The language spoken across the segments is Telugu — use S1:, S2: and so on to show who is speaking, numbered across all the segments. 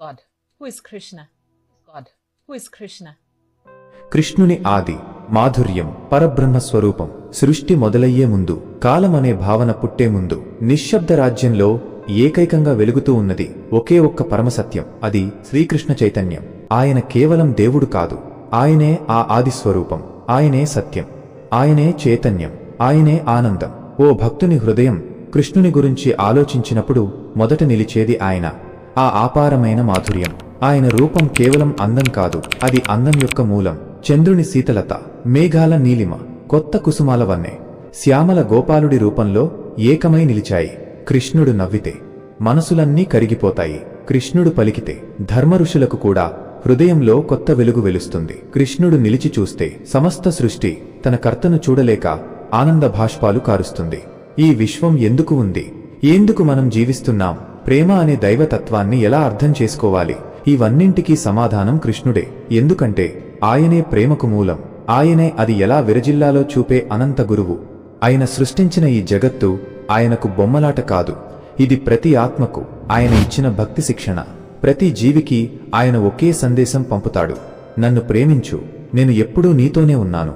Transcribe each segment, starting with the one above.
S1: God? Who is Krishna? God. Who is Krishna?
S2: కృష్ణుని ఆది మాధుర్యం పరబ్రహ్మ స్వరూపం సృష్టి మొదలయ్యే ముందు కాలమనే భావన పుట్టే ముందు నిశ్శబ్ద రాజ్యంలో ఏకైకంగా వెలుగుతూ ఉన్నది ఒకే ఒక్క పరమసత్యం అది శ్రీకృష్ణ చైతన్యం ఆయన కేవలం దేవుడు కాదు ఆయనే ఆ ఆది స్వరూపం ఆయనే సత్యం ఆయనే చైతన్యం ఆయనే ఆనందం ఓ భక్తుని హృదయం కృష్ణుని గురించి ఆలోచించినప్పుడు మొదట నిలిచేది ఆయన ఆ ఆపారమైన మాధుర్యం. ఆయన రూపం కేవలం అందం కాదు అది అందం యొక్క మూలం. చంద్రుని శీతలత మేఘాల నీలిమ కొత్త కుసుమాల వన్నే. శ్యామల గోపాలుడి రూపంలో ఏకమై నిలిచాయి. కృష్ణుడు నవ్వితే మనసులన్నీ కరిగిపోతాయి. కృష్ణుడు పలికితే ధర్మఋషులకు కూడా హృదయంలో కొత్త వెలుగు వెలుస్తుంది. కృష్ణుడు నిలిచి చూస్తే సమస్త సృష్టి తన కర్తను చూడలేక ఆనంద భాష్పాలు కారుస్తుంది. ఈ విశ్వం ఎందుకు ఉంది? ఎందుకు మనం జీవిస్తున్నాం? ప్రేమ అనే దైవతత్వాన్ని ఎలా అర్థం చేసుకోవాలి? ఇవన్నింటికీ సమాధానం కృష్ణుడే. ఎందుకంటే ఆయనే ప్రేమకు మూలం. ఆయనే అది ఎలా విరజిల్లాలో చూపే అనంత గురువు. ఆయన సృష్టించిన ఈ జగత్తు ఆయనకు బొమ్మలాట కాదు. ఇది ప్రతి ఆత్మకు ఆయన ఇచ్చిన భక్తి శిక్షణ. ప్రతి జీవికి ఆయన ఒకే సందేశం పంపుతాడు. నన్ను ప్రేమించు. నేను ఎప్పుడూ నీతోనే ఉన్నాను.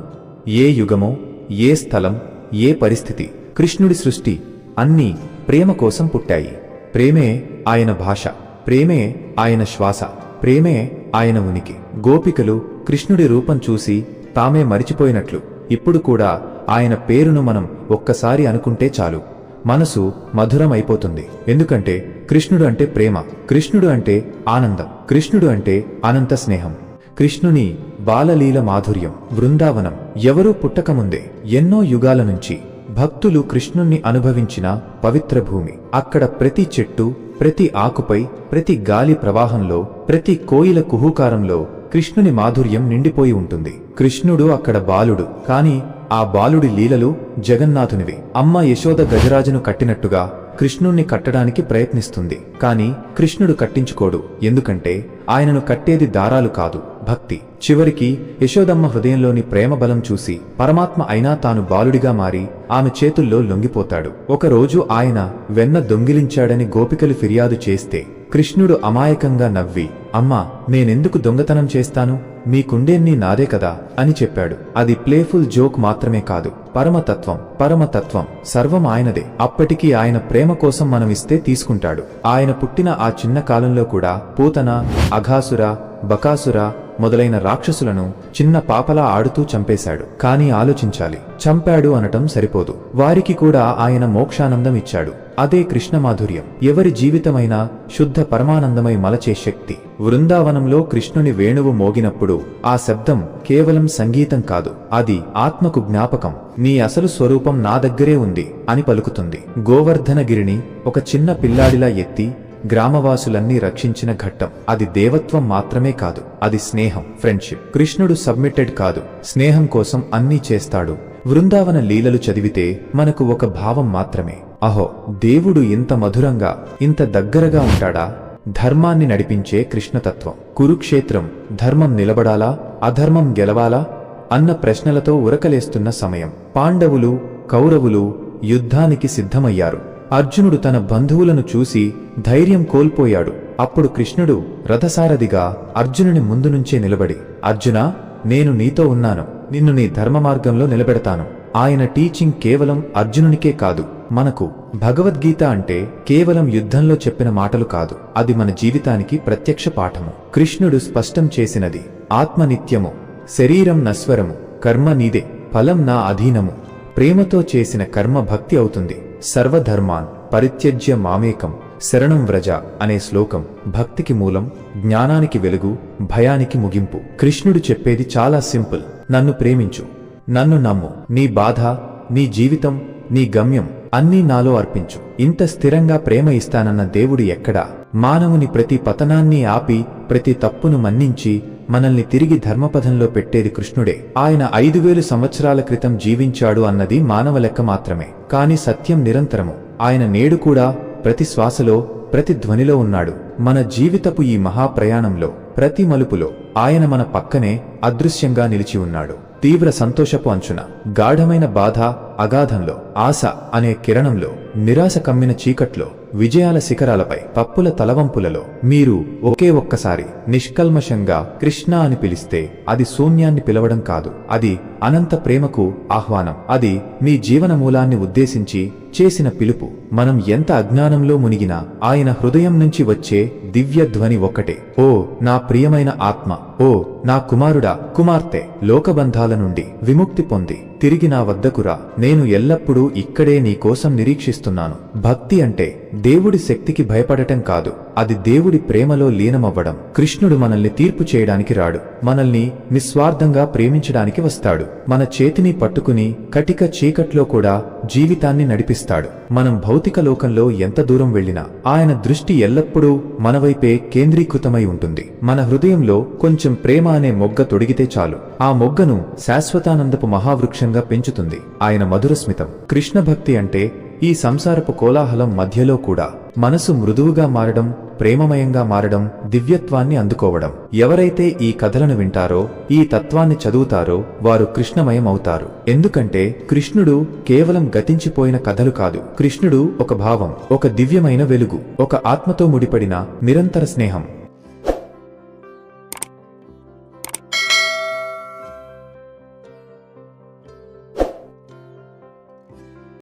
S2: ఏ యుగమో ఏ స్థలం ఏ పరిస్థితి కృష్ణుడి సృష్టి అన్నీ ప్రేమ కోసం పుట్టాయి. ప్రేమే ఆయన భాష ప్రేమే ఆయన శ్వాస ప్రేమే ఆయన ఉనికి. గోపికలు కృష్ణుడి రూపం చూసి తామే మరిచిపోయినట్లు. ఇప్పుడు కూడా ఆయన పేరును మనం ఒక్కసారి అనుకుంటే చాలు. మనసు మధురం అయిపోతుంది ఎందుకంటే కృష్ణుడు అంటే ప్రేమ కృష్ణుడు అంటే ఆనందం కృష్ణుడు అంటే అనంత స్నేహం. కృష్ణుని బాలలీల మాధుర్యం బృందావనం ఎవరూ పుట్టకముందే ఎన్నో యుగాల నుంచి భక్తులు కృష్ణుణ్ణి అనుభవించిన పవిత్ర భూమి. అక్కడ ప్రతి చెట్టు ప్రతి ఆకుపై ప్రతి గాలి ప్రవాహంలో ప్రతి కోయిల కుహూకారంలో కృష్ణుని మాధుర్యం నిండిపోయి ఉంటుంది. కృష్ణుడు అక్కడ బాలుడు కాని ఆ బాలుడి లీలలు జగన్నాథునివి. అమ్మ యశోద గజరాజును కట్టినట్టుగా కృష్ణుణ్ణి కట్టడానికి ప్రయత్నిస్తుంది. కాని కృష్ణుడు కట్టించుకోడు ఎందుకంటే ఆయనను కట్టేది దారాలు కాదు. భక్తి. చివరికి యశోదమ్మ హృదయంలోని ప్రేమ బలం చూసి పరమాత్మ అయినా తాను బాలుడిగా మారి ఆమె చేతుల్లో లొంగిపోతాడు. ఒకరోజు ఆయన వెన్న దొంగిలించాడని గోపికలు ఫిర్యాదు చేస్తే కృష్ణుడు అమాయకంగా నవ్వి అమ్మా నేనెందుకు దొంగతనం చేస్తాను? మీకుండేన్ని నాదే కదా అని చెప్పాడు. అది ప్లేఫుల్ జోక్ మాత్రమే కాదు. పరమతత్వం పరమతత్వం సర్వం ఆయనదే. అప్పటికీ ఆయన ప్రేమ కోసం మనం ఇస్తే తీసుకుంటాడు. ఆయన పుట్టిన ఆ చిన్న కాలంలో కూడా పూతన అఘాసుర బకాసుర మొదలైన రాక్షసులను చిన్న పాపలా ఆడుతూ చంపేశాడు. కానీ ఆలోచించాలి. చంపాడు అనటం సరిపోదు. వారికి కూడా ఆయన మోక్షానందం ఇచ్చాడు. అదే కృష్ణమాధుర్యం. ఎవరి జీవితమైనా శుద్ధ పరమానందమై మలచే శక్తి. వృందావనంలో కృష్ణుని వేణువు మోగినప్పుడు ఆ శబ్దం కేవలం సంగీతం కాదు. అది ఆత్మకు జ్ఞాపకం. నీ అసలు స్వరూపం నా దగ్గరే ఉంది అని పలుకుతుంది. గోవర్ధనగిరిని ఒక చిన్న పిల్లాడిలా ఎత్తి గ్రామవాసులన్నీ రక్షించిన ఘట్టం. అది దేవత్వం మాత్రమే కాదు అది స్నేహం ఫ్రెండ్షిప్ కృష్ణుడు సబ్మిటెడ్ కాదు స్నేహం కోసం అన్నీ చేస్తాడు. వృందావన లీలలు చదివితే మనకు ఒక భావం మాత్రమే. అహో దేవుడు ఇంత మధురంగా ఇంత దగ్గరగా ఉంటాడా? ధర్మాన్ని నడిపించే కృష్ణతత్వం. కురుక్షేత్రం ధర్మం నిలబడాలా? అధర్మం గెలవాలా? అన్న ప్రశ్నలతో ఉరకలేస్తున్న సమయం. పాండవులు కౌరవులు యుద్ధానికి సిద్ధమయ్యారు. అర్జునుడు తన బంధువులను చూసి ధైర్యం కోల్పోయాడు. అప్పుడు కృష్ణుడు రథసారథిగా అర్జునుని ముందు నుంచే నిలబడి అర్జునా నేను నీతో ఉన్నాను. నిన్ను నీ ధర్మ మార్గంలో నిలబెడతాను. ఆయన టీచింగ్ కేవలం అర్జునునికే కాదు. మనకు భగవద్గీత అంటే కేవలం యుద్ధంలో చెప్పిన మాటలు కాదు. అది మన జీవితానికి ప్రత్యక్ష పాఠము. కృష్ణుడు స్పష్టం చేసినది ఆత్మ నిత్యము శరీరం నస్వరము కర్మ నీదే ఫలం నా అధీనము. ప్రేమతో చేసిన కర్మ భక్తి అవుతుంది. సర్వధర్మాన్ పరిత్యజ్య మామేకం శరణం వ్రజ అనే శ్లోకం భక్తికి మూలం జ్ఞానానికి వెలుగు భయానికి ముగింపు. కృష్ణుడు చెప్పేది చాలా సింపుల్. నన్ను ప్రేమించు. నన్ను నమ్ము. నీ బాధ నీ జీవితం నీ గమ్యం అన్నీ నాలో అర్పించు. ఇంత స్థిరంగా ప్రేమ ఇస్తానన్న దేవుడు ఎక్కడా? మానవుని ప్రతి పతనాన్ని ఆపి ప్రతి తప్పును మన్నించి మనల్ని తిరిగి ధర్మపథంలో పెట్టేది కృష్ణుడే. ఆయన ఐదు వేలు సంవత్సరాల క్రితం జీవించాడు అన్నది మానవ లెక్క మాత్రమే. కాని సత్యం నిరంతరము. ఆయన నేడు కూడా ప్రతి శ్వాసలో ప్రతి ధ్వనిలో ఉన్నాడు. మన జీవితపు ఈ మహాప్రయాణంలో ప్రతి మలుపులో ఆయన మన పక్కనే అదృశ్యంగా నిలిచి ఉన్నాడు. తీవ్ర సంతోషపు అంచున గాఢమైన బాధ అగాధంలో ఆశ అనే కిరణంలో నిరాశ కమ్మిన చీకట్లో విజయాల శిఖరాలపై పప్పుల తలవంపులలో మీరు ఒకే ఒక్కసారి నిష్కల్మషంగా కృష్ణ అని పిలిస్తే అది శూన్యాన్ని పిలవడం కాదు. అది అనంత ప్రేమకు ఆహ్వానం. అది మీ జీవన మూలాన్ని ఉద్దేశించి చేసిన పిలుపు. మనం ఎంత అజ్ఞానంలో మునిగినా ఆయన హృదయం నుంచి వచ్చే దివ్య ధ్వని ఒక్కటే. ఓ నా ప్రియమైన ఆత్మ. ఓ నా కుమారుడా కుమార్తె. లోకబంధాల నుండి విముక్తి పొంది. తిరిగి నా వద్దకురా నేను ఎల్లప్పుడూ ఇక్కడే నీకోసం నిరీక్షిస్తున్నాను. భక్తి అంటే దేవుడి శక్తికి భయపడటం కాదు. అది దేవుడి ప్రేమలో లీనమవ్వడం. కృష్ణుడు మనల్ని తీర్పు చేయడానికి రాడు. మనల్ని నిస్వార్థంగా ప్రేమించడానికి వస్తాడు. మన చేతిని పట్టుకుని కటిక చీకట్లో కూడా జీవితాన్ని నడిపిస్తాడు. మనం భౌతిక లోకంలో ఎంత దూరం వెళ్ళినా ఆయన దృష్టి ఎల్లప్పుడూ మనవైపే కేంద్రీకృతమై ఉంటుంది. మన హృదయంలో కొంచెం ప్రేమ అనే మొగ్గ తొడిగితే చాలు. ఆ మొగ్గను శాశ్వతానందపు మహావృక్షంగా పెంచుతుంది. ఆయన మధుర స్మితం. కృష్ణ భక్తి అంటే ఈ సంసారపు కోలాహలం మధ్యలో కూడా. మనసు మృదువుగా మారడం ప్రేమమయంగా మారడం దివ్యత్వాన్ని అందుకోవడం. ఎవరైతే ఈ కథలను వింటారో ఈ తత్వాన్ని చదువుతారో వారు కృష్ణమయం అవుతారు ఎందుకంటే కృష్ణుడు కేవలం గతించిపోయిన కథలు కాదు. కృష్ణుడు ఒక భావం ఒక దివ్యమైన వెలుగు ఒక ఆత్మతో ముడిపడిన నిరంతర స్నేహం.